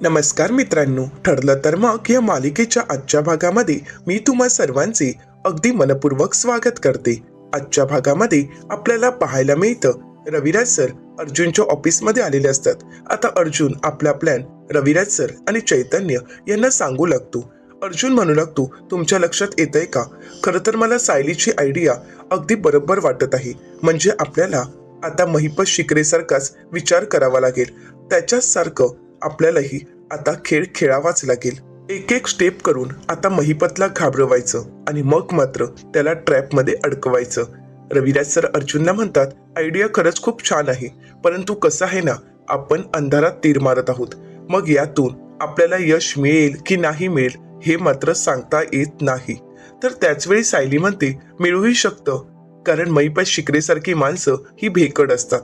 नमस्कार मित्रांनो ठरलं तर मग या मालिकेच्या आजच्या भागामध्ये मी तुम्हा सर्वांचे अगदी मनपूर्वक स्वागत करते. आजच्या भागामध्ये आपल्याला पाहायला मिळतं रविराज सर अर्जुनच्या ऑफिसमध्ये आलेले असतात. आता अर्जुन आपला प्लॅन रविराज सर आणि चैतन्य यांना सांगू लागतो. अर्जुन म्हणू लागतो तुमच्या लक्षात येतंय का? खरं तर मला सायलीची आयडिया अगदी बरोबर वाटत आहे. म्हणजे आपल्याला आता महिपत शिकरेसारखाच विचार करावा लागेल. त्याच्यासारखं आपल्यालाही आता खेळ खेळावाच लागेल. एक एक स्टेप करून आता महिपतला घाबरवायचं आणि मग मात्र त्याला ट्रॅपमध्ये अडकवायचं. रविराज सर अर्जुनला म्हणतात आयडिया खरंच खूप छान आहे परंतु कसं आहे ना आपण अंधारात तीर मारत आहोत. मग यातून आपल्याला यश मिळेल की नाही मिळेल हे मात्र सांगता येत नाही. तर त्याच वेळी सायली म्हणते मिळूही शकतं कारण मैपत शिकरेसारखी माणसं ही भेकड असतात.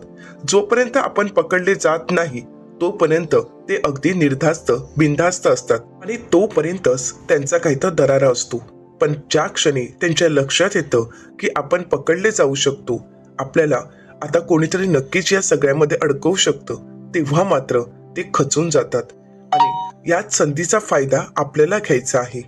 जोपर्यंत आपण पकडले जात नाही तोपर्यंत ते अगदी निर्धास्त बिनधास्त असतात. आणि तोपर्यंतच त्यांचा काही तर दरारा असतो. पण ज्या क्षणी त्यांच्या लक्षात येतं की आपण पकडले जाऊ शकतो आपल्याला आता कोणीतरी नक्कीच या सगळ्यामध्ये अडकवू शकतं तेव्हा मात्र ते खचून जातात. आणि याच संधीचा फायदा आपल्याला घ्यायचा आहे.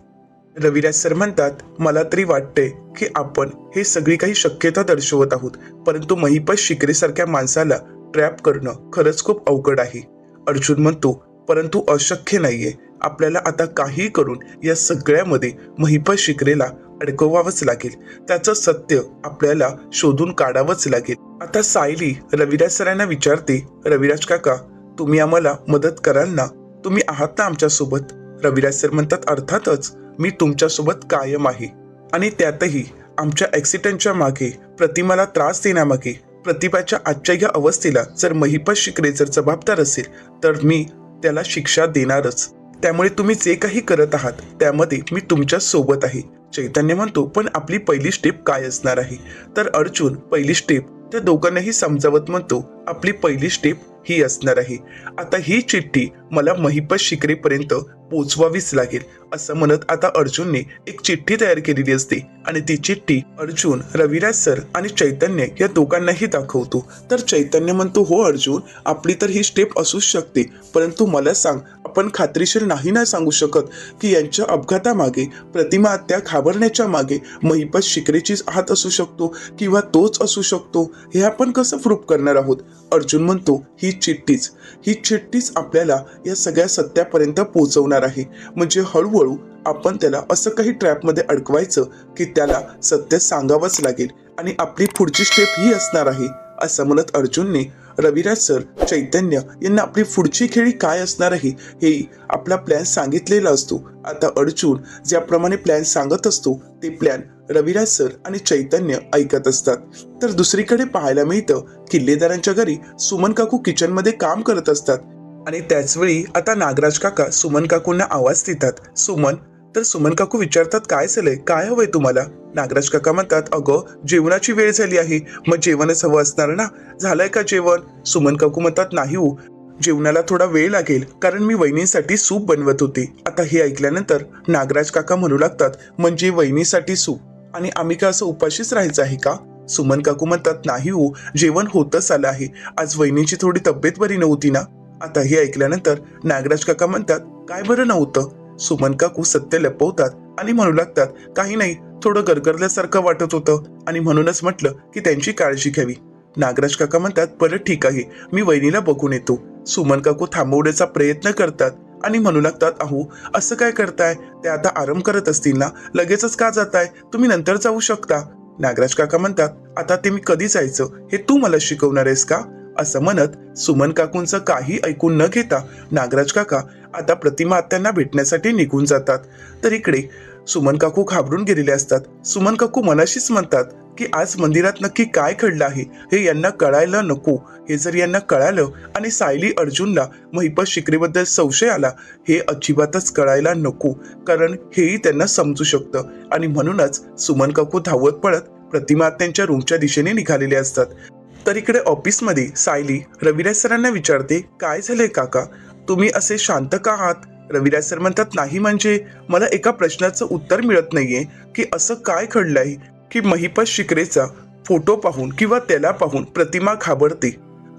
रविराज सर म्हणतात मला तरी वाटते की आपण हे सगळी काही शक्यता दर्शवत आहोत परंतु महिपत शिकरेसारख्या माणसाला ट्रॅप करणं खरंच खूप अवघड आहे. अर्जुन म्हणतो परंतु अशक्य नाहीये. आपल्याला आता काही करून या सगळ्यामध्ये महिपा शिकरेला अडकवावंच लागेल. त्याचं सत्य आपल्याला शोधून काढावंच लागेल. आता सायली रविराज सरांना विचारते रविराज काका तुम्ही आम्हाला मदत कराल ना? तुम्ही आहात ना आमच्यासोबत? रविराज सर म्हणतात अर्थातच मी तुमच्यासोबत कायम आहे. आणि त्यातही आमच्या ॲक्सिडेंटच्या मागे प्रतिमाला त्रास देण्यामागे प्रतिभाच्या आजच्या या अवस्थेला जर महिपत शिकरे जर जबाबदार असेल तर मी त्याला शिक्षा देणारच. त्यामुळे तुम्ही जे काही करत आहात त्यामध्ये मी तुमच्यासोबत आहे. चैतन्य म्हणतो पण आपली पहिली स्टेप काय असणार आहे? तर अर्जुन पहिली स्टेप त्या दोघांनाही समजावत म्हणतो आपली पहिली स्टेप ही असणार आहे. आता ही चिठ्ठी मला महिपत शिकरेपर्यंत पोचवावीच लागेल असं म्हणत आता अर्जुनने एक चिठ्ठी तयार केलेली असते आणि ती चिठ्ठी अर्जुन रविराज सर आणि चैतन्य या दोघांनाही दाखवतो. तर चैतन्य म्हणतो हो अर्जुन आपली तर ही स्टेप असूच शकते परंतु मला सांग आपण खात्रीशीर नाही ना सांगू शकत की यांच्या अपघातामागे प्रतिमा आत्या घाबरण्याच्या मागे महिपत शिकरेचीच हात असू शकतो किंवा तोच असू शकतो? हे आपण कसं प्रूफ करणार आहोत? अर्जुन म्हणतो ही चिठ्ठीच. ही चिठ्ठीच आपल्याला या सगळ्या सत्यापर्यंत पोहोचवणार आहे. म्हणजे हळूहळू आपण त्याला असं काही ट्रॅपमध्ये अडकवायचं की त्याला सत्य सांगावंच लागेल आणि आपली पुढची स्टेप ही असणार आहे असं म्हणत अर्जुनने रविराज सर चैतन्य यांना आपली पुढची खेळी काय असणार आहे हे आपला प्लॅन सांगितलेला असतो. आता अर्जुन ज्याप्रमाणे प्लॅन सांगत असतो ते प्लॅन रविराज सर आणि चैतन्य ऐकत असतात. तर दुसरीकडे पाहायला मिळतं किल्लेदारांच्या घरी सुमन काकू किचनमध्ये काम करत असतात. आणि त्याच वेळी आता नागराज काका सुमन काकूंना आवाज देतात. सुमन तर सुमन काकू विचारतात काय झालंय काय हवंय तुम्हाला? नागराज काका म्हणतात अगं जेवणाची वेळ झाली आहे. मग जेवणच हवं असणार ना? झालंय का जेवण? सुमन काकू म्हणतात नाही हो. जेवणाला थोडा वेळ लागेल कारण मी वहिनीसाठी सूप बनवत होती. आता हे ऐकल्यानंतर नागराज काका म्हणू लागतात म्हणजे वहिनीसाठी सूप? आणि आम्ही का असं उपाशीच राहायचं आहे का? सुमन काकू म्हणतात नाही हो. जेवण होतच आलं आहे. आज वहिनीची थोडी तब्येत बरी नव्हती ना? आता हे ऐकल्यानंतर नागराज काका म्हणतात काय बरं नव्हतं? सुमन काकू सत्य लपवतात आणि म्हणू लागतात काही नाही. थोडं गरगरल्यासारखं वाटत होतं आणि म्हणूनच म्हटलं की त्यांची काळजी घ्यावी. नागराज काका म्हणतात बरं ठीक आहे. मी वहिनीला बघून येतो. सुमन काकू थांबवण्याचा प्रयत्न करतात आणि म्हणू लागतात अहो असं काय करताय? ते आता आराम करत असतील ना? लगेचच का जाताय? तुम्ही नंतर जाऊ शकता. नागराज काका म्हणतात आता ते मी कधी जायचं? हे तू मला शिकवणार आहेस का? असं म्हणत सुमन काकूंचं काही ऐकून न घेता नागराज काका आता प्रतिमा आत्यांना भेटण्यासाठी निघून जातात. तर इकडे सुमन काकू घाबरून गेलेले असतात. सुमन काकू मनाशीच म्हणतात की आज मंदिरात नक्की काय घडलं आहे? हे यांना कळायला नको. हे जर यांना कळालं आणि सायली अर्जुनला महिपत शिकरीबद्दल संशय आला हे अजिबातच कळायला नको. कारण हेही त्यांना समजू शकतं. आणि म्हणूनच सुमन काकू धावत पळत प्रतिमा त्यांच्या रूमच्या दिशेने निघालेले असतात. तर इकडे ऑफिसमध्ये सायली रविराज सरांना विचारते काय झालंय काका? तुम्ही असे शांत का आहात? रविराज सर म्हणतात नाही म्हणजे मला एका प्रश्नाचं उत्तर मिळत नाहीये की असं काय घडलंय की महिपत शिकरेचा फोटो पाहून किंवा त्याला पाहून प्रतिमा घाबरते.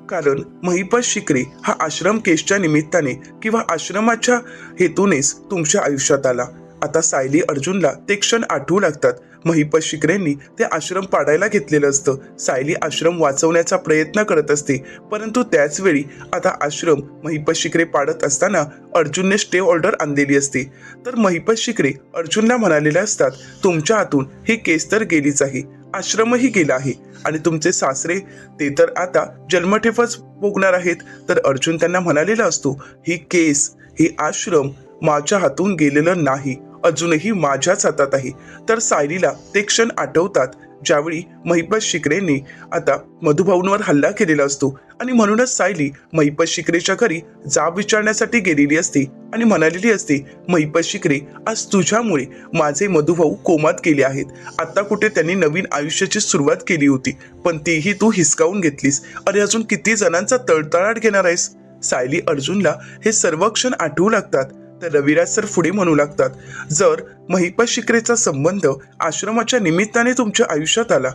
कारण महिपत शिकरे हा आश्रम केसच्या निमित्ताने किंवा आश्रमाच्या हेतूनेच तुमच्या आयुष्यात आला. आता सायली अर्जुनला ते क्षण आठवू लागतात. महिपत शिकरेंनी ते आश्रम पाडायला घेतलेलं असतं. सायली आश्रम वाचवण्याचा प्रयत्न करत असते. परंतु त्याच वेळी आता आश्रम महिपत शिकरे पाडत असताना अर्जुनने स्टे ऑर्डर आणलेली असते. तर महिपत शिकरे अर्जुनला म्हणालेले असतात तुमच्या हातून ही केस तर गेलीच आहे. आश्रमही गेला आहे. आणि तुमचे सासरे ते तर आता जन्मठेपच भोगणार आहेत. तर अर्जुन त्यांना म्हणालेला असतो ही केस ही आश्रम माझ्या हातून गेलेलं नाही अजूनही माझ्याच हातात आहे. तर सायलीला ते क्षण आठवतात ज्यावेळी महिपत शिकरेंनी आता मधुभाऊंवर हल्ला केलेला असतो आणि म्हणूनच सायली महिपत शिकरेच्या घरी जाब विचारण्यासाठी गेलेली असते आणि म्हणालेली असते महिपत शिकरे आज तुझ्यामुळे माझे मधुभाऊ कोमात गेले आहेत. आता कुठे त्यांनी नवीन आयुष्याची सुरुवात केली होती पण तीही तू हिसकावून घेतलीस. अरे अजून किती जणांचा तळतळाट घेणार आहेस? सायली अर्जुनला हे सर्व क्षण आठवू लागतात. तर रविराज सर पुढे म्हणू लागतात जर महिपत शिकरेचा संबंध आश्रमाच्या निमित्ताने तुमच्या आयुष्यात आला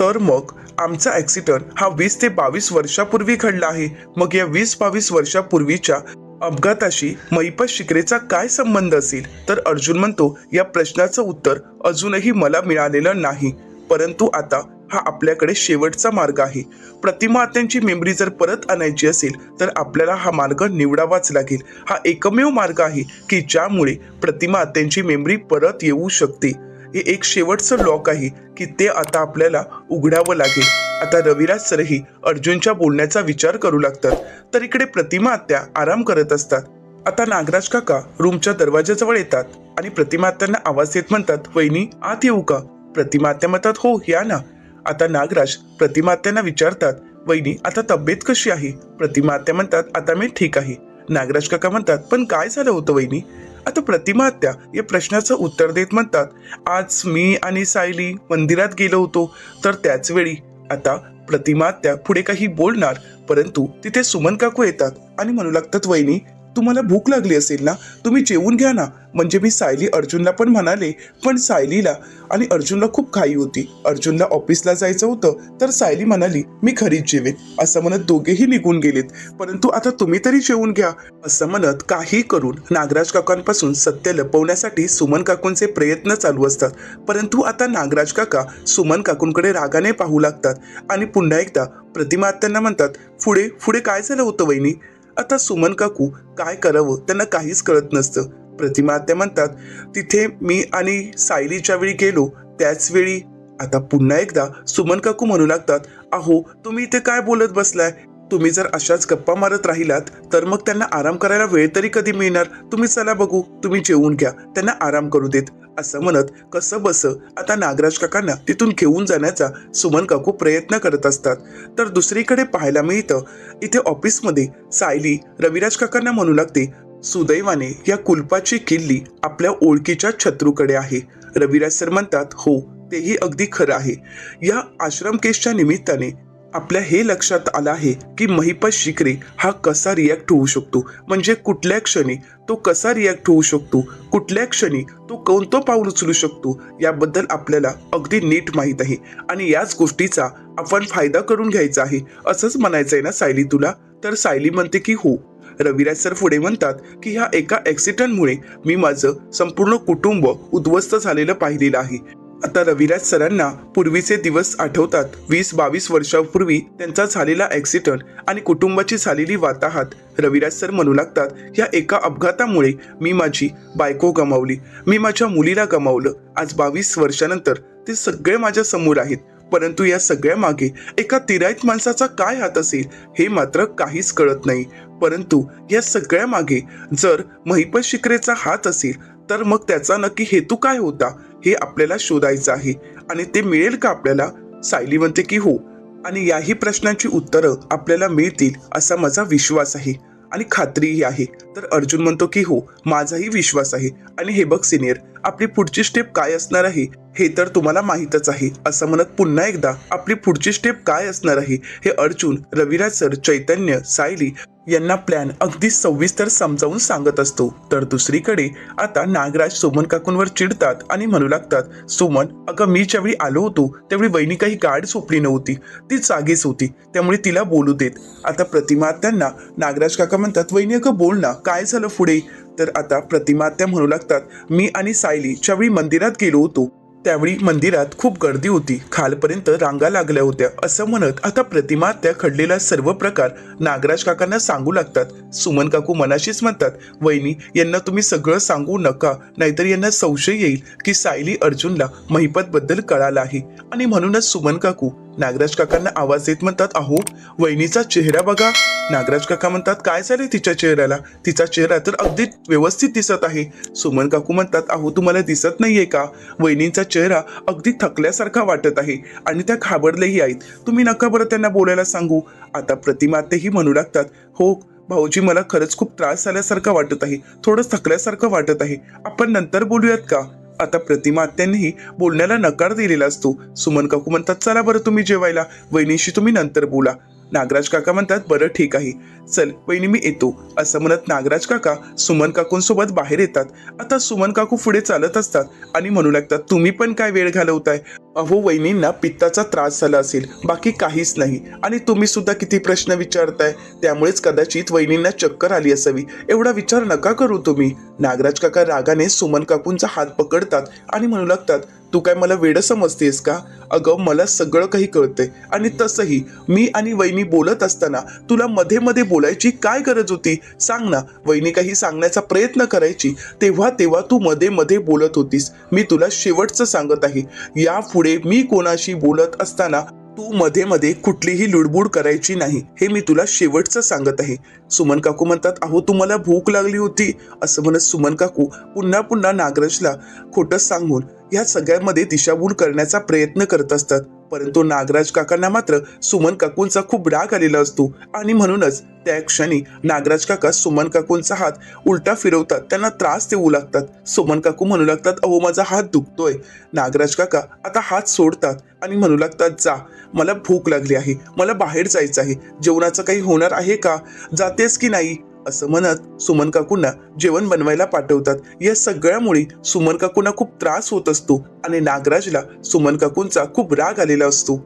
तर मग आमचा ॲक्सिडंट हा वीस ते बावीस वर्षापूर्वी घडला आहे. मग या वीस बावीस वर्षापूर्वीच्या अपघाताशी महिपत शिकरेचा काय संबंध असेल? तर अर्जुन म्हणतो या प्रश्नाचं उत्तर अजूनही मला मिळालेलं नाही. परंतु आता हा आपल्याकडे शेवटचा मार्ग आहे. प्रतिमा त्यांची मेमरी जर परत आणायची असेल तर आपल्याला हा मार्ग निवडावाच लागेल. हा एकमेव मार्ग आहे की ज्यामुळे प्रतिमा त्यांची मेमरी परत येऊ शकते. हे एक शेवटचं लॉक आहे की ते आता आपल्याला उघडावं लागेल. आता रविराज सरही अर्जुनच्या बोलण्याचा विचार करू लागतात. तर इकडे प्रतिमा आत्या आराम करत असतात. आता नागराज काका रूमच्या दरवाजाजवळ येतात आणि प्रतिमा आत्यांना आवाज देत म्हणतात वहिनी आत येऊ का? प्रतिमा आत्या म्हणतात हो या ना. आता नागराज प्रतिमात्यांना विचारतात वहिनी आता तब्येत कशी आहे? प्रतिमात्या म्हणतात आता मी ठीक आहे. नागराज काका म्हणतात पण काय झालं होतं वहिनी? आता प्रतिमा आत्या या प्रश्नाचं उत्तर देत म्हणतात आज मी आणि सायली मंदिरात गेलो होतो तर त्याच वेळी आता प्रतिमा आत्या पुढे काही बोलणार परंतु तिथे सुमन काकू येतात आणि म्हणू लागतात वहिनी तुम्हाला भूक लागली असेल ना तुम्ही जेवून घ्या ना. म्हणजे मी सायली अर्जुनला पण म्हणाले पण सायलीला. आणि अर्जुनला खूप घाई होती. अर्जुनला ऑफिसला जायचं होतं तर सायली म्हणाली मी घरीच जेवेन. असं म्हणत दोघेही निघून गेलेत. परंतु आता तुम्ही तरी जेवून घ्या. असं म्हणत काही करून नागराज काकांपासून सत्य लपवण्यासाठी सुमन काकूंचे प्रयत्न चालू असतात. परंतु आता नागराज काका सुमन काकूंकडे रागाने पाहू लागतात. आणि पुन्हा एकदा प्रतिमा आत्यांना म्हणतात पुढे पुढे काय झालं होतं वहिनी? आता सुमन काकू काय करावं त्यांना काहीच कळत नसतं. प्रतिमा त्या म्हणतात तिथे मी आणि सायलीच्या वेळी गेलो त्याच वेळी. आता पुन्हा एकदा सुमन काकू म्हणू लागतात अहो तुम्ही इथे काय बोलत बसलाय? तुम्ही जर अशाच गप्पा मारत राहिलात तर मग त्यांना आराम करायला वेळ तरी कधी मिळणार? तुम्ही चला बघू तुम्ही जेवून घ्या त्यांना आराम करू देत. असं म्हणत कसं बस आता नागराज काकांना तिथून घेऊन जाण्याचा सुमन काकू प्रयत्न करत असतात. तर दुसरीकडे पाहायला मिळतं इथे ऑफिसमध्ये सायली रविराज काकांना म्हणू लागते सुदैवाने या कुलपाची किल्ली आपल्या ओळखीच्या शत्रूकडे आहे. रविराज सर म्हणतात हो तेही अगदी खरं आहे. या आश्रम केसच्या निमित्ताने आपल्या हे लक्षात आलं आहे की महिपत शिकरे हा कसा रिॲक्ट होऊ शकतो? म्हणजे कुठल्या क्षणी तो कसा रिॲक्ट होऊ शकतो? कुठल्या क्षणी तो कोणतं पाऊल उचलू शकतो? याबद्दल आपल्याला अगदी नीट माहीत आहे. आणि याच गोष्टीचा आपण फायदा करून घ्यायचा आहे असंच म्हणायचं आहे ना सायली तुला? तर सायली म्हणते की हो. रविराज सर पुढे म्हणतात की ह्या एका ॲक्सिडंटमुळे मी माझं संपूर्ण कुटुंब उद्ध्वस्त झालेलं पाहिलेलं आहे. आता रविराज सरांना पूर्वीचे दिवस आठवतात. वीस बावीस वर्षापूर्वी त्यांचा झालेला ॲक्सिडंट आणि कुटुंबाची झालेली वाताहात. रविराज सर म्हणू लागतात या एका अपघातामुळे मी माझी बायको गमावली. मी माझ्या मुलीला गमावलं. आज बावीस वर्षानंतर ते सगळे माझ्यासमोर आहेत. परंतु या सगळ्या मागे एका तिराईत माणसाचा काय हात असेल हे मात्र काहीच कळत नाही. परंतु या सगळ्या मागे जर महिपत शिकरेचा हात असेल तर मग त्याचा नक्की हेतू काय होता? हे आपल्याला शोधायचं आहे. आणि ते मिळेल का आपल्याला? सायली म्हणते की हो? आणि याही प्रश्नांची उत्तरं आपल्याला मिळतील असा माझा विश्वास आहे. आणि खात्रीही आहे. तर अर्जुन म्हणतो की हो माझाही विश्वास आहे. आणि हे बघ सिनियर आपली पुढची स्टेप काय असणार आहे हे तर तुम्हाला माहीतच आहे. असं म्हणत पुन्हा एकदा आपली पुढची स्टेप काय असणार आहे हे अर्जुन रविराज सर चैतन्य सायली यांना प्लॅन अगदी सविस्तर समजावून सांगत असतो. तर दुसरीकडे आता नागराज सुमन काकूंवर चिडतात आणि म्हणू लागतात सुमन अगं मी ज्यावेळी आलो होतो त्यावेळी वहिनी काही गाड सोपली नव्हती. ती जागीच होती त्यामुळे तिला बोलू देत. आता प्रतिमा त्यांना नागराज काका म्हणतात वहिनी अगं बोल ना काय झालं पुढे? तर आता प्रतिमा त्या म्हणू लागतात मी आणि सायली ज्यावेळी मंदिरात गेलो होतो त्यावेळी मंदिरात खूप गर्दी होती. खालपर्यंत रांगा लागल्या होत्या. असं म्हणत आता प्रतिमा त्या घडलेला सर्व प्रकार नागराज काकांना सांगू लागतात. सुमन काकू मनाशीच म्हणतात वहिनी यांना तुम्ही सगळं सांगू नका. नाहीतर यांना संशय येईल की सायली अर्जुनला महिपत बद्दल कळाला आहे. आणि म्हणूनच सुमन काकू नागराज काकांना आवाज देत म्हणतात अहो वहिनीचा चेहरा बघा. नागराज काका म्हणतात काय झाले तिच्या चेहऱ्याला? तिचा चेहरा तर अगदी व्यवस्थित दिसत आहे. सुमन काकू म्हणतात अहो तुम्हाला दिसत नाहीये का? वहिनींचा चेहरा अगदी थकल्यासारखा वाटत आहे आणि त्या घाबरलेही आहेत. तुम्ही नका बरं त्यांना बोलायला सांगू. आता प्रतिमातेही म्हणू लागतात हो भाऊजी मला खरंच खूप त्रास झाल्यासारखा वाटत आहे. थोडं थकल्यासारखं वाटत आहे. आपण नंतर बोलूयात का? आता प्रतिमा आत्यांनीही बोलण्याला नकार दिलेला असतो सुमन काकू म्हणतात चला बरं तुम्ही जेवायला. वहिनीशी तुम्ही नंतर बोला. नागराज काका म्हणतात बरं ठीक आहे. चल वहिनी मी येतो. असं म्हणत नागराज काका सुमन काकूंसोबत बाहेर येतात. आता सुमन काकू पुढे चालत असतात आणि म्हणू लागतात तुम्ही पण काय वेळ घालवताय? अहो वहिनींना पित्ताचा त्रास झाला असेल. बाकी काहीच नाही. आणि तुम्ही सुद्धा किती प्रश्न विचारताय? त्यामुळेच कदाचित वहिनींना चक्कर आली असावी. एवढा विचार नका करू तुम्ही. नागराज काका रागाने सुमन काकूंचा हात पकडतात आणि म्हणू लागतात तू काय मला वेड समजतेस का? अगं मला सगळं काही कळतंय. आणि तसंही मी आणि वहिनी बोलत असताना तुला मध्ये मध्ये बोलायची काय गरज होती? सांग ना. वहिनी काही सांगण्याचा प्रयत्न करायची. तेव्हा तेव्हा तू मध्ये मध्ये बोलत होतीस. मी तुला शेवटचं सांगत आहे. यापुढे मी कोणाशी बोलत असताना तू मध्ये मध्ये कुठलीही लुडबुड करायची नाही. हे मी तुला शेवटचं सांगत आहे. सुमन काकू म्हणतात अहो तुम्हाला भूक लागली होती. असं म्हणत सुमन काकू पुन्हा पुन्हा नागराजला खोटं सांगून या सगळ्यांमध्ये दिशाभूल करण्याचा प्रयत्न करत असतात. परंतु नागराज काकांना मात्र सुमन काकूंचा खूप राग आलेला असतो. आणि म्हणूनच त्या क्षणी नागराज काका सुमन काकूंचा हात उलटा फिरवतात. त्यांना त्रास देऊ लागतात. सुमन काकू म्हणू लागतात अहो माझा हात दुखतोय. नागराज काका आता हात सोडतात आणि म्हणू लागतात जा मला भूक लागली आहे. मला बाहेर जायचं आहे. जेवणाचं काही होणार आहे का? जातेस की नाही? असं म्हणत सुमन काकूंना जेवण बनवायला पाठवतात. या सगळ्यामुळे सुमन काकूंना खूप त्रास होत असतो आणि नागराजला सुमन काकूंचा खूप राग आलेला असतो.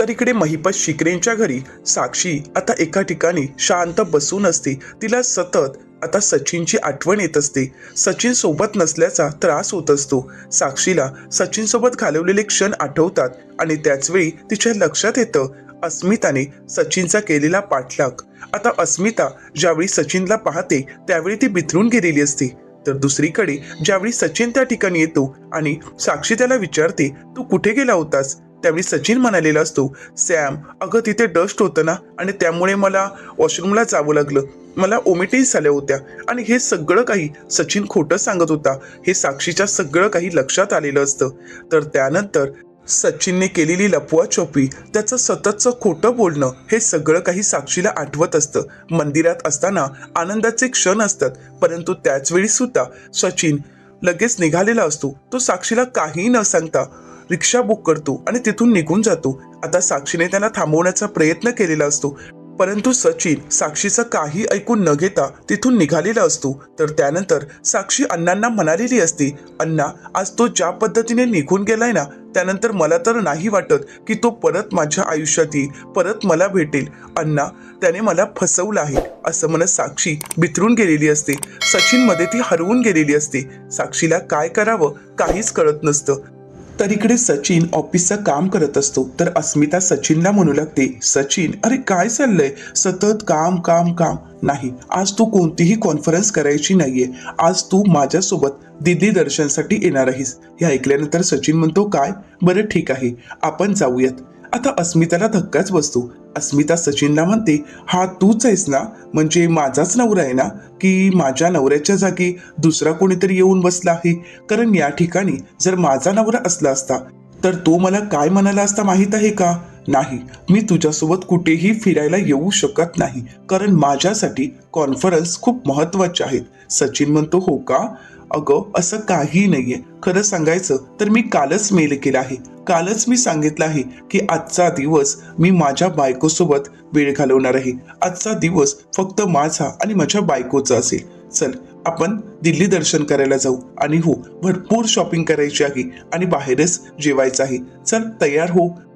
तर इकडे महिपत शिकरेंच्या घरी साक्षी आता एका ठिकाणी शांत बसून असते. तिला सतत आता सचिनची आठवण येत असते. सचिन सोबत नसल्याचा त्रास होत असतो. साक्षीला सचिन सोबत घालवलेले क्षण आठवतात आणि त्याच वेळी तिच्या लक्षात येतं अस्मिताने सचिनचा केलेला पाठलाग. आता अस्मिता ज्यावेळी सचिनला पाहते त्यावेळी ती बिथरून गेलेली असते. तर दुसरीकडे ज्यावेळी सचिन त्या ठिकाणी येतो आणि साक्षी त्याला विचारते तू कुठे गेला होतास? त्यावेळी सचिन म्हणालेला असतो सॅम अगं तिथे डस्ट होतं ना आणि त्यामुळे मला वॉशरूमला जावं लागलं. मला ओमिटेज झाल्या होत्या आणि हे सगळं काही सचिन खोटं सांगत होता. हे साक्षीच्या सगळं काही लक्षात आलेलं असतं. तर त्यानंतर सचिनने केलेली लपवाछपी त्याचं सततचं खोटं बोलणं हे सगळं काही साक्षीला आठवत असतं. मंदिरात असताना आनंदाचे क्षण असतात परंतु त्याचवेळी सुद्धा सचिन लगेच निघालेला असतो. तो साक्षीला काहीही न सांगता रिक्षा बुक करतो आणि तिथून निघून जातो. आता साक्षीने त्यांना थांबवण्याचा प्रयत्न केलेला असतो परंतु सचिन साक्षीचं काही ऐकून न घेता तिथून निघालेला असतो. तर त्यानंतर साक्षी अण्णांना म्हणालेली असते अण्णा आज तो ज्या पद्धतीने निघून गेलाय ना त्यानंतर मला तर नाही वाटत की तो परत माझ्या आयुष्यात येईल परत मला भेटेल. अण्णा त्याने मला फसवलं आहे असं म्हणत साक्षी बिथरून गेलेली असते. सचिनमध्ये ती हरवून गेलेली असते. साक्षीला काय करावं काहीच कळत नसतं. तर इकडे सचिन ऑफिसचं काम करत असतो. तर अस्मिता सचिनला म्हणू लागते सचिन अरे काय चाललंय? सतत काम काम काम. नाही आज तू कोणतीही कॉन्फरन्स करायची नाहीये. आज तू माझ्यासोबत दिदी दर्शनसाठी येणार आहेस. हे ऐकल्यानंतर सचिन म्हणतो काय? बरं ठीक आहे. आपण जाऊयात. आता अस्मिताला धक्काच बसतो. अस्मिता सचिनला म्हणते हा तूच आहेस ना? म्हणजे माझाच नवरा आहे ना? की माझ्या नवऱ्याच्या जागी दुसरा कोणीतरी येऊन बसला आहे? कारण या ठिकाणी जर माझा नवरा असला असता तर तो मला काय म्हणाला असता माहीत आहे का? नाही मी तुझ्यासोबत कुठेही फिरायला येऊ शकत नाही. कारण माझ्यासाठी कॉन्फरन्स खूप महत्त्वाचे आहेत. सचिन म्हणतो हो का? अगं असं काही नाहीये. खरं सांगायचं तर मी कालच मेल केला आहे. कालच मी सांगितलं आहे की आजचा दिवस मी माझ्या बायकोसोबत वेळ घालवणार आहे. आजचा दिवस फक्त माझा आणि माझ्या बायकोचा असेल. चल आपण दिल्ली दर्शन करायला जाऊ. आणि हो भरपूर शॉपिंग करायची आहे आणि बाहेरच जेवायचं आहे. चल तयार हो.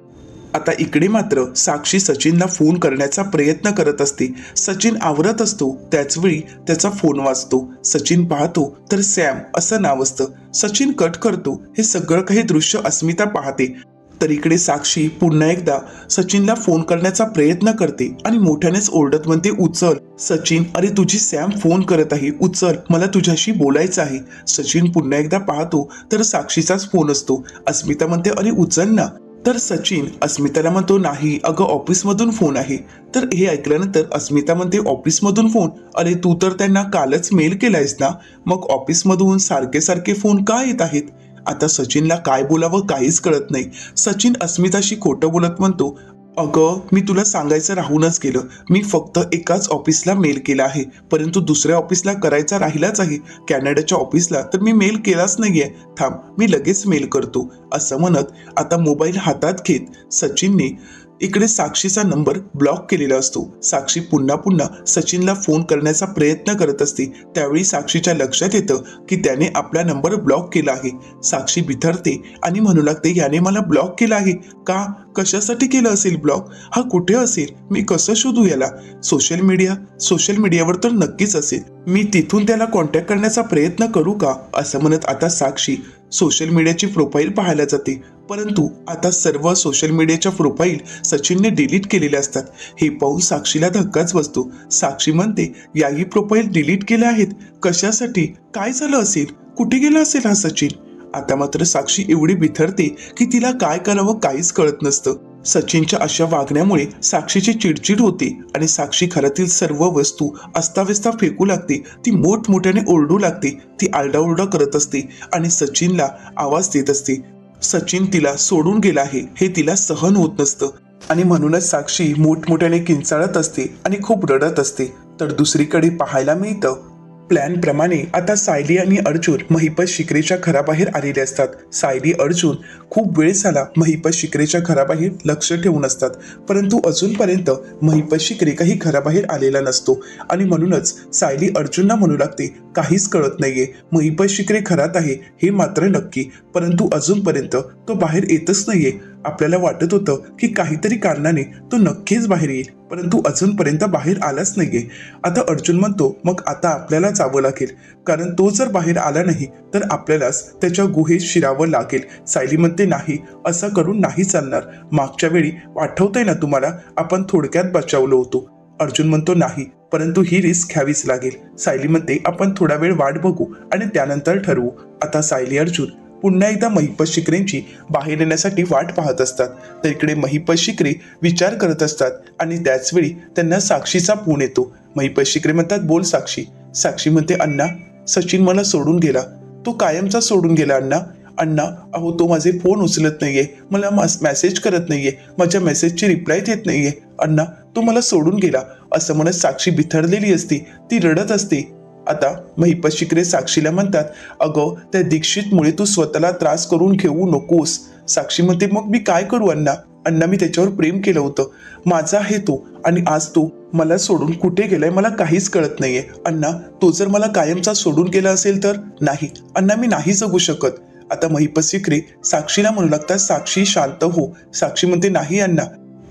आता इकडे मात्र साक्षी सचिनला फोन करण्याचा प्रयत्न करत असते. सचिन आवरत असतो त्याचवेळी त्याचा फोन वाचतो सचिन पाहतो तर सॅम असं नाव असतं. सचिन कट करतो हे सगळं काही दृश्य अस्मिता पाहते. तर इकडे साक्षी पुन्हा एकदा सचिनला फोन करण्याचा प्रयत्न करते आणि मोठ्यानेच ओरडत म्हणते उचल. सचिन अरे तुझी सॅम फोन करत आहे. उचल मला तुझ्याशी बोलायचं आहे. सचिन पुन्हा एकदा पाहतो तर साक्षीचाच फोन असतो. अस्मिता म्हणते अरे उचल ना. तर सचिन अस्मिताला म्हणतो नाही अगं ऑफिसमधून फोन आहे. तर हे ऐकल्यानंतर अस्मिता म्हणते ऑफिसमधून फोन? अरे तू तर त्यांना कालच मेल केलायस ना? मग ऑफिसमधून सारखे सारखे फोन का येत आहेत? आता सचिनला काय बोलावं काहीच कळत नाही. सचिन अस्मिताशी खोटं बोलत म्हणतो अगं मी तुला सांगायचं राहूनच केलं मी फक्त एकाच ऑफिसला मेल केला आहे. परंतु दुसऱ्या ऑफिसला करायचा राहिलाच आहे. कॅनडाच्या ऑफिसला तर मी मेल केलाच नाहीये. थांब मी लगेच मेल करतो. असं म्हणत आता मोबाईल हातात घेत सचिनने इकडे साक्षीचा नंबर ब्लॉक केलेला असतो. साक्षी पुन्हा पुन्हा सचिनला फोन करण्याचा प्रयत्न करत असते. त्यावेळी साक्षीच्या लक्षात येतं की त्याने आपला नंबर ब्लॉक केला आहे. साक्षी बिथरते आणि म्हणू लागते याने मला ब्लॉक केला आहे. का? कशासाठी केलं असेल ब्लॉक? हा कुठे असेल? मी कसं शोधू याला? Social media? सोशल मीडियावर तर नक्कीच असेल. मी तिथून त्याला कॉन्टॅक्ट करण्याचा प्रयत्न करू का? असं म्हणत आता साक्षी सोशल मीडियाची प्रोफाईल पाहायला जाते. परंतु आता सर्व सोशल मीडियाच्या प्रोफाईल सचिनने डिलीट केलेल्या असतात. हे पाहून साक्षीला धक्काच बसतो. साक्षी म्हणते याही प्रोफाईल डिलीट केल्या आहेत. कशासाठी? काय झालं असेल? कुठे गेला असेल हा सचिन? आता मात्र साक्षी एवढी बिथरते की तिला काय करावं काहीच कळत नसतं. सचिनच्या अशा वागण्यामुळे साक्षीची चिडचिड होते आणि साक्षी घरातील सर्व वस्तू अस्ताव्यस्ता फेकू लागते. ती मोठमोठ्याने ओरडू लागते. ती आरडाओरडा करत असते आणि सचिनला आवाज देत असते. सचिन तिला सोडून गेला आहे. हे तिला सहन होत नसतं. आणि म्हणूनच साक्षी मोठमोठ्याने किंचाळत असते आणि खूप रडत असते. तर दुसरीकडे पाहायला मिळतं प्लॅन प्रमाणे आता सायली आणि अर्जुन महिपत शिकरेच्या घराबाहेर आलेले असतात. सायली अर्जुन खूप वेळ झाला महिपत शिकरेच्या घराबाहेर लक्ष ठेवून असतात. परंतु अजूनपर्यंत महिपत शिकरे काही घराबाहेर आलेला नसतो. आणि म्हणूनच सायली अर्जुनला म्हणू लागते काहीच कळत नाहीये. महिपत शिकरे घरात आहे हे मात्र नक्की. परंतु अजूनपर्यंत तो बाहेर येतच नाहीये. आपल्याला वाटत होतं की काहीतरी कारणाने तो नक्कीच बाहेर येईल परंतु अजूनपर्यंत बाहेर आलाच नाहीये. आता अर्जुन म्हणतो मग आता आपल्याला जावं लागेल. कारण तो जर बाहेर आला नाही तर आपल्यालाच त्याच्या गुहेत शिरावं लागेल. सायली म्हणते नाही असं करून नाही चालणार. मागच्या वेळी आठवतंय ना तुम्हाला आपण थोडक्यात बचावलो होतो. अर्जुन म्हणतो नाही परंतु ही रिस्क घ्यावीच लागेल. सायली म्हणते आपण थोडा वेळ वाट बघू आणि त्यानंतर ठरवू. आता सायली अर्जुन पुन्हा एकदा महिपत शिकरेंची बाहेर येण्यासाठी वाट पाहत असतात. तर इकडे महिपत शिकरे विचार करत असतात आणि त्याचवेळी त्यांना साक्षीचा फोन येतो. महिपत शिकरे म्हणतात बोल साक्षी. साक्षी म्हणते अण्णा सचिन मला सोडून गेला. तो कायमचा सोडून गेला अण्णा. अण्णा अहो तो माझे फोन उचलत नाहीये. मला मेसेज करत नाहीये. माझ्या मेसेजची रिप्लाय देत नाहीये. अण्णा तो मला सोडून गेला. असं म्हणत साक्षी बिथरलेली असती. ती रडत असते. आता महिपत शिकरे साक्षीला म्हणतात अगं त्या दीक्षितमुळे तू स्वतःला त्रास करून घेऊ नकोस. साक्षी म्हणते मग मी काय करू अण्णा? अण्णा मी त्याच्यावर प्रेम केलं होतं. माझा आहे तो. आणि आज तो मला सोडून कुठे गेलाय मला काहीच कळत नाहीये. अण्णा तो जर मला कायमचा सोडून गेला असेल तर? नाही. अण्णा मी नाही जगू शकत. आता महिपत सिकरे साक्षीला म्हणू लागतात साक्षी शांत हो. साक्षी म्हणते नाही अण्णा.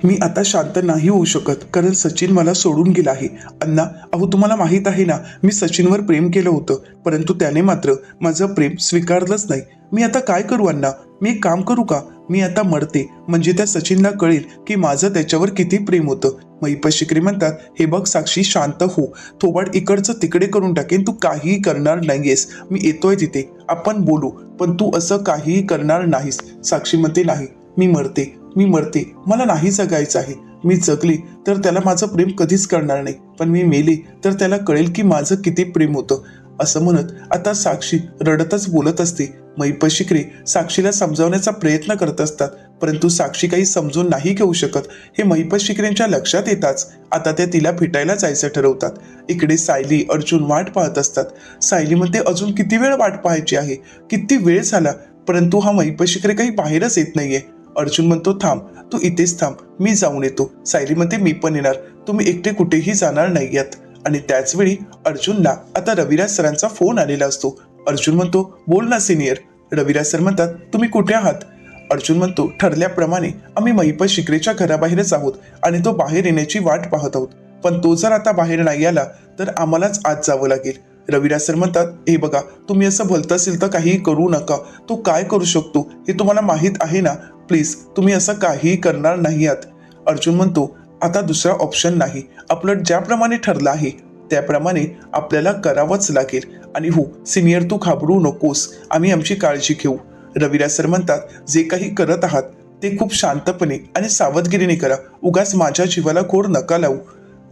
मी आता शांत नाही होऊ शकत कारण सचिन मला सोडून गेला आहे. अण्णा अहो तुम्हाला माहीत आहे ना मी सचिनवर प्रेम केलं होतं परंतु त्याने मात्र माझं प्रेम स्वीकारलंच नाही. मी आता काय करू अण्णा? मी एक काम करू का? मी आता मरते. म्हणजे त्या सचिनला कळेल की माझं त्याच्यावर किती प्रेम होतं. महिपत शिकरी म्हणतात हे बघ साक्षी शांत हो. थोबाड इकडचं तिकडे करून टाकेन तू काहीही करणार नाहीयेस. मी येतोय तिथे. आपण बोलू पण तू असं काहीही करणार नाहीस. साक्षी म्हणते नाही मी मरते. मी मरते. मला नाही जगायचं आहे. मी जगली तर त्याला माझं प्रेम कधीच कळणार नाही. पण मी मेली तर त्याला कळेल की माझं किती प्रेम होतं. असं म्हणत आता साक्षी रडतच बोलत असते. मैपशिकरे साक्षीला समजावण्याचा प्रयत्न करत असतात. परंतु साक्षी काही समजून नाही घेऊ शकत. हे महिपत शिकरेंच्या लक्षात येताच आता त्या तिला भेटायला जायचं ठरवतात. इकडे सायली अर्जुन वाट पाहत असतात. सायली म्हणते अजून किती वेळ वाट पाहायची आहे? किती वेळ झाला? परंतु हा महिपत काही बाहेरच येत नाहीये. अर्जुन म्हणतो थांब तू इथेच थांब मी जाऊन येतो. सायली म्हणते मी पण येणार. तुम्ही एकटे कुठेही जाणार नाही आहात आणि त्याचवेळी अर्जुनला आता रविराज सरांचा फोन आलेला असतो. अर्जुन म्हणतो बोल ना सिनियर. रविराज सर म्हणतात तुम्ही कुठे आहात? अर्जुन म्हणतो ठरल्याप्रमाणे आम्ही महिपत शिकरेच्या घराबाहेरच आहोत आणि तो बाहेर येण्याची वाट पाहत आहोत. पण तो जर आता बाहेर नाही आला तर आम्हालाच आज जावं लागेल. रविराज सर म्हणतात हे बघा तुम्ही असं भलतं असेल तर काहीही करू नका. तो काय करू शकतो हे तुम्हाला माहीत आहे ना? प्लीज तुम्ही असं काहीही करणार नाही आहात अर्जुन म्हणतो आता दुसरा ऑप्शन नाही. आपलं ज्याप्रमाणे ठरलं आहे त्याप्रमाणे आपल्याला करावंच लागेल. आणि हो सिनियर तू घाबरू नकोस. आम्ही आमची काळजी घेऊ. रविराज सर म्हणतात जे काही करत आहात ते खूप शांतपणे आणि सावधगिरीने करा. उगाच माझ्या जीवाला घोर नका लावू.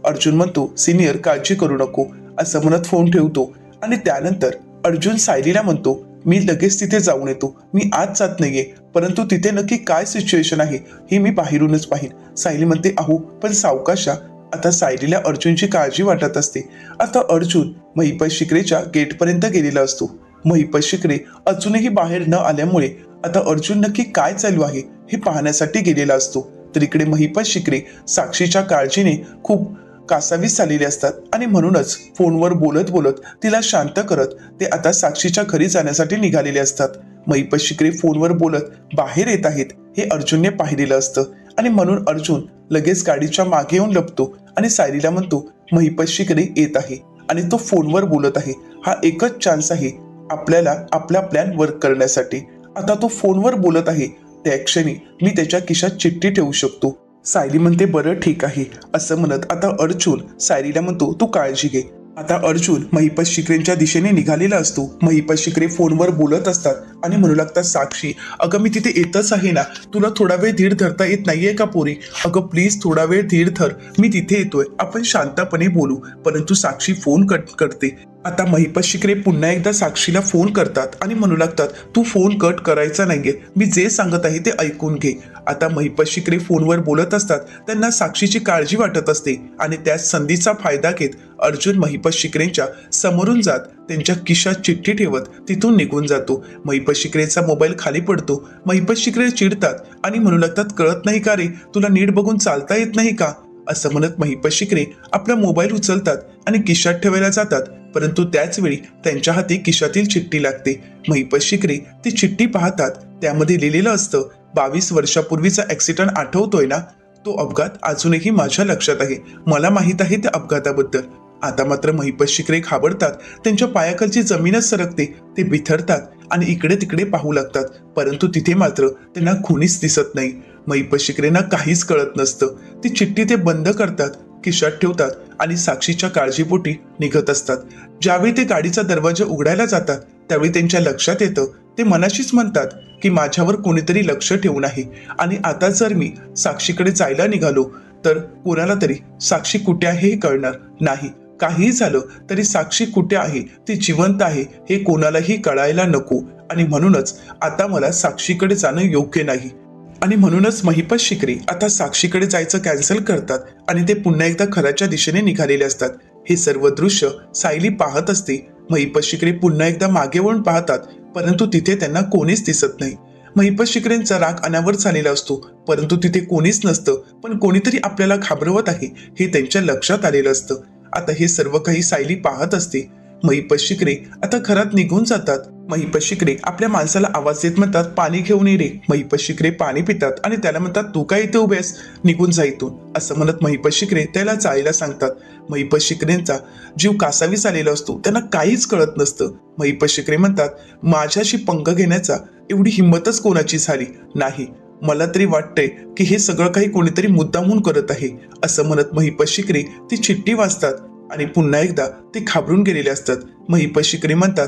अर्जुन म्हणतो सिनियर काळजी करू नको. असं म्हणत फोन ठेवतो आणि त्यानंतर अर्जुन सायलीला म्हणतो मी लगेच तिथे जाऊन येतो. मी आज जात नाहीये परंतु तिथे नक्की काय सिच्युएशन आहे हे मी बाहेरूनच पाहिन. सायली म्हणते अहो पण सावकाशा आता सायलीला अर्जुनची काळजी वाटत असते. आता अर्जुन महिपत शिकरेच्या गेटपर्यंत गेलेला असतो. महिपत शिकरे अजूनही बाहेर न आल्यामुळे आता अर्जुन नक्की काय चालू आहे हे पाहण्यासाठी गेलेला असतो. तर इकडे महिपत शिकरे साक्षीच्या काळजीने खूप कासावीस झालेले असतात. आणि म्हणूनच फोनवर बोलत बोलत तिला शांत करत ते आता साक्षीच्या घरी जाण्यासाठी निघालेले असतात. महिपत शिकरे फोनवर बोलत बाहेर येत आहेत. हे अर्जुनने पाहिलेलं असतं. आणि म्हणून अर्जुन लगेच गाडीच्या मागे येऊन लपतो आणि सायलीला म्हणतो महिपत शिकरे येत आहे. आणि तो फोनवर बोलत आहे हा एकच चान्स आहे आपल्याला आपला प्लॅन वर्क करण्यासाठी. आता तो फोनवर बोलत आहे त्या क्षणी मी त्याच्या खिशात चिठ्ठी ठेवू शकतो. सायली म्हणते बरं ठीक आहे असं म्हणत आता अर्जुन सायलीला म्हणतो तू काळजी घे. आता अर्जुन महिपत शिकरेंच्या दिशेने निघालेला असतो. महिपत शिकरे फोनवर बोलत असतात आणि म्हणू लागतात साक्षी अगं मी तिथे येतच आहे ना. तुला थोडा वेळ धीर धरता येत नाहीये का पोरी? अगं प्लीज थोडा वेळ धीर धर. मी तिथे येतोय. आपण शांतपणे बोलू. परंतु साक्षी फोन कट करते. आता महिपत शिकरे पुन्हा एकदा साक्षीला फोन करतात आणि म्हणू लागतात तू फोन कट करायचा नाहीये. मी जे सांगत आहे ते ऐकून घे. आता महिपत शिकरे फोनवर बोलत असतात त्यांना साक्षीची काळजी वाटत असते आणि त्या संधीचा फायदा घेत अर्जुन महिपत शिकरेंच्या समोरून जात त्यांच्या किशात चिठ्ठी ठेवत तिथून निघून जातो. महिपत शिकरेचा मोबाईल खाली पडतो. महिपत शिकरे चिडतात आणि म्हणू लागतात कळत नाही का रे? तुला नीट बघून चालता येत नाही का? असं म्हणत महिपत शिकरे आपला मोबाईल उचलतात आणि खिशात ठेवायला जातात. परंतु त्याचवेळी त्यांच्या हाती खिशातील चिठ्ठी लागते. महिपत शिकरे ती चिठ्ठी पाहतात. त्यामध्ये लिहिलेलं असतं बावीस वर्षापूर्वीचा ऍक्सिडेंट आठवतोय ना? तो अपघात अजूनही माझ्या लक्षात आहे. मला माहीत आहे त्या अपघाताबद्दल. आता मात्र महिपत शिकरे घाबरतात. त्यांच्या पायाखालची जमीनच सरकते. ते बिथरतात आणि इकडे तिकडे पाहू लागतात. परंतु तिथे मात्र त्यांना खुनीच दिसत नाही. मैपशिकरेंना काहीच कळत नसतं. ती चिठ्ठी ते बंद करतात खिशात ठेवतात आणि साक्षीच्या काळजीपोटी निघत असतात. ज्यावेळी ते गाडीचा दरवाजा उघडायला जातात त्यावेळी त्यांच्या लक्षात येतं ते मनाशीच म्हणतात की माझ्यावर कोणीतरी लक्ष ठेवून आहे आणि आता जर मी साक्षीकडे जायला निघालो तर कोणाला तरी साक्षी कुठे आहे हे कळणार नाही. काहीही झालं तरी साक्षी कुठे आहे ती जिवंत आहे हे कोणालाही कळायला नको. आणि म्हणूनच आता मला साक्षीकडे जाणं योग्य नाही. आणि म्हणूनच महिपत शिकरे आता साक्षीकडे जायचं कॅन्सल करतात आणि ते पुन्हा एकदा खराच्या दिशेने निघालेले असतात. हे सर्व दृश्य सायली पाहत असते. महिपत शिकरे पुन्हा एकदा मागे वळून पाहतात परंतु तिथे त्यांना कोणीच दिसत नाही. महिपत शिकरेंचा राग अनावर झालेला असतो परंतु तिथे कोणीच नसतं पण कोणीतरी आपल्याला घाबरवत आहे हे त्यांच्या लक्षात आलेलं असतं. आता हे सर्व काही सायली पाहत असते. महिपत शिकरे आता घरात निघून जातात. महिपत शिकरे आपल्या माणसाला आवाज देत म्हणतात पाणी घेऊन ये रे. महिपत शिकरे पाणी पितात आणि त्याला म्हणतात तू काय इथे उभेस निघून जा इथून. असं म्हणत महिपत शिकरे त्याला जायला सांगतात. महिपत शिकरेंचा जीव कासावीस आलेला असतो त्यांना काहीच कळत नसतं. महिपत शिकरे म्हणतात माझ्याशी पंग घेण्याचा एवढी हिंमतच कोणाची झाली नाही. मला तरी वाटतंय की हे सगळं काही कोणीतरी मुद्दामून करत आहे. असं म्हणत महिपत शिकरे ती चिठ्ठी वाचतात आणि पुन्हा एकदा ते घाबरून गेलेले असतात. महिपत शिकरे म्हणतात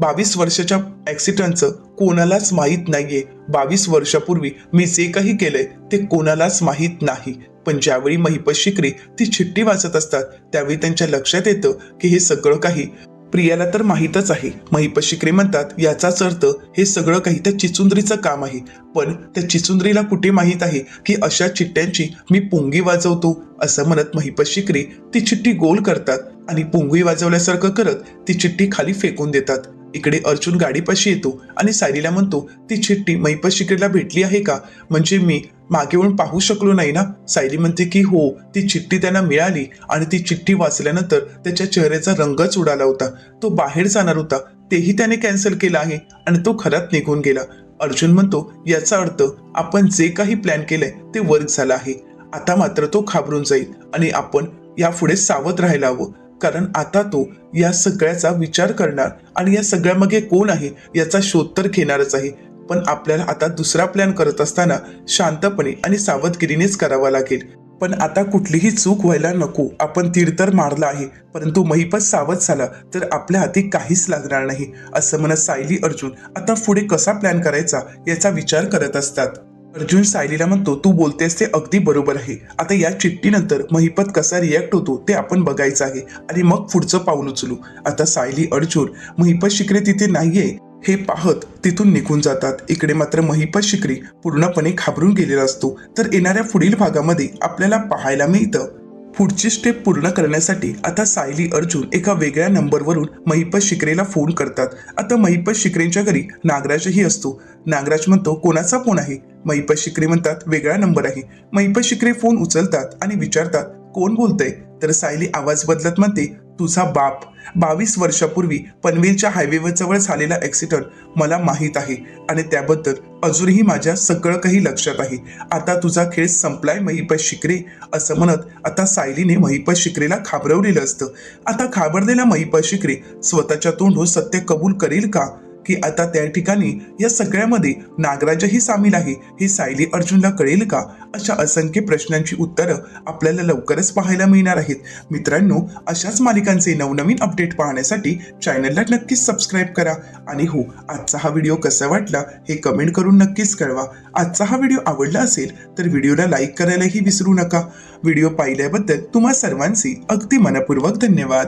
बावीस वर्षाच्या ऍक्सिडंटचं कोणालाच माहीत नाहीये. बावीस वर्षापूर्वी मी जे काही केलंय ते कोणालाच माहीत नाही. पण ज्यावेळी महिपत शिकरी ती चिठ्ठी वाचत असतात त्यावेळी त्यांच्या लक्षात येतं की हे सगळं काही प्रियाला तर माहीतच आहे. महिप शिकरे म्हणतात याचाच अर्थ हे सगळं काही त्या चिचुंद्रीचं काम आहे. पण त्या चिचुंद्रीला कुठे माहीत आहे की अशा चिठ्ठ्यांची मी पुंगी वाजवतो? असं म्हणत महिपत शिकरे ती चिठ्ठी गोल करतात आणि पुंगी वाजवल्यासारखं करत ती चिठ्ठी खाली फेकून देतात. इकडे अर्जुन गाडीपाशी येतो आणि सायलीला म्हणतो ती चिठ्ठी महिप भेटली आहे का? म्हणजे मी मागे वळून पाहू शकलो नाही ना? सायली म्हणते की हो ती चिठ्ठी त्यांना मिळाली आणि ती चिठ्ठी वाचल्यानंतर त्याच्या चेहऱ्याचा रंगच उडाला होता. तो बाहेर जाणार होता. तेही त्याने कॅन्सल केलं आहे आणि तो खरात निघून गेला. अर्जुन म्हणतो याचा अर्थ आपण जे काही प्लॅन केलंय ते वर्क झालं आहे. आता मात्र तो घाबरून जाईल आणि आपण यापुढे सावध राहायला हवं. कारण आता तो या सगळ्याचा विचार करणार आणि या सगळ्यामागे कोण आहे याचा शोध तर घेणारच आहे. पण आपल्याला आता दुसरा प्लॅन करत असताना शांतपणे आणि सावधगिरीनेच करावा लागेल. पण आता कुठलीही चूक व्हायला नको. आपण तीर तर मारला आहे. परंतु महिपत सावध झाला तर आपल्या हाती काहीच लागणार नाही असं म्हणत सायली अर्जुन आता पुढे कसा प्लॅन करायचा याचा विचार करत असतात. अर्जुन सायलीला म्हणतो तू बोलतेस ते अगदी बरोबर आहे. आता या चिठ्ठीनंतर महिपत कसा रिॲक्ट होतो ते आपण बघायचं आहे. आणि मग पुढचं पाऊल उचलू. आता सायली अर्जुन महिपत शिकरे तिथे नाहीये. हे पाहत तिथून निघून जातात. इकडे मात्र महिपत शिकरी पूर्णपणे घाबरून गेलेला असतो. तर येणाऱ्या पुढील भागामध्ये आपल्याला पाहायला मिळतं. पुढची स्टेप पूर्ण करण्यासाठी आता सायली अर्जुन एका वेगळ्या नंबरवरून महिपत शिकरेला फोन करतात. आता महिपत शिकरेंच्या घरी नागराजही असतो. नागराज म्हणतो कोणाचा फोन आहे? महिपत शिकरे म्हणतात वेगळा नंबर आहे. महिपत शिकरे फोन उचलतात आणि विचारतात कोण बोलतंय? तर सायली आवाज बदलत म्हणते तुझा बाप बावीस वर्षापूर्वी पनवेलच्या हायवेवर जवळ झालेला ॲक्सिडंट मला माहीत आहे आणि त्याबद्दल अजूनही माझ्या सगळं काही लक्षात आहे. आता तुझा खेळ संपलाय महिपत शिकरे असं म्हणत आता सायलीने महिपत शिकरेला घाबरवलेलं असतं. आता घाबरलेला महिपत शिकरे स्वतःच्या तोंडून सत्य कबूल करेल का? की आता त्या ठिकाणी या सगळ्यामध्ये नागराजही सामील आहे. हे सायली अर्जुनला कळेल का? अशा असंख्य प्रश्नांची उत्तरं आपल्याला लवकरच पाहायला मिळणार आहेत. मित्रांनो अशाच मालिकांचे नवनवीन अपडेट पाहण्यासाठी चॅनलला नक्कीच सबस्क्राईब करा. आणि हो आजचा हा व्हिडिओ कसा वाटला हे कमेंट करून नक्कीच कळवा. आजचा हा व्हिडिओ आवडला असेल तर व्हिडिओला लाईक करायलाही विसरू नका. व्हिडिओ पाहिल्याबद्दल तुम्हा सर्वांचे अगदी मनपूर्वक धन्यवाद.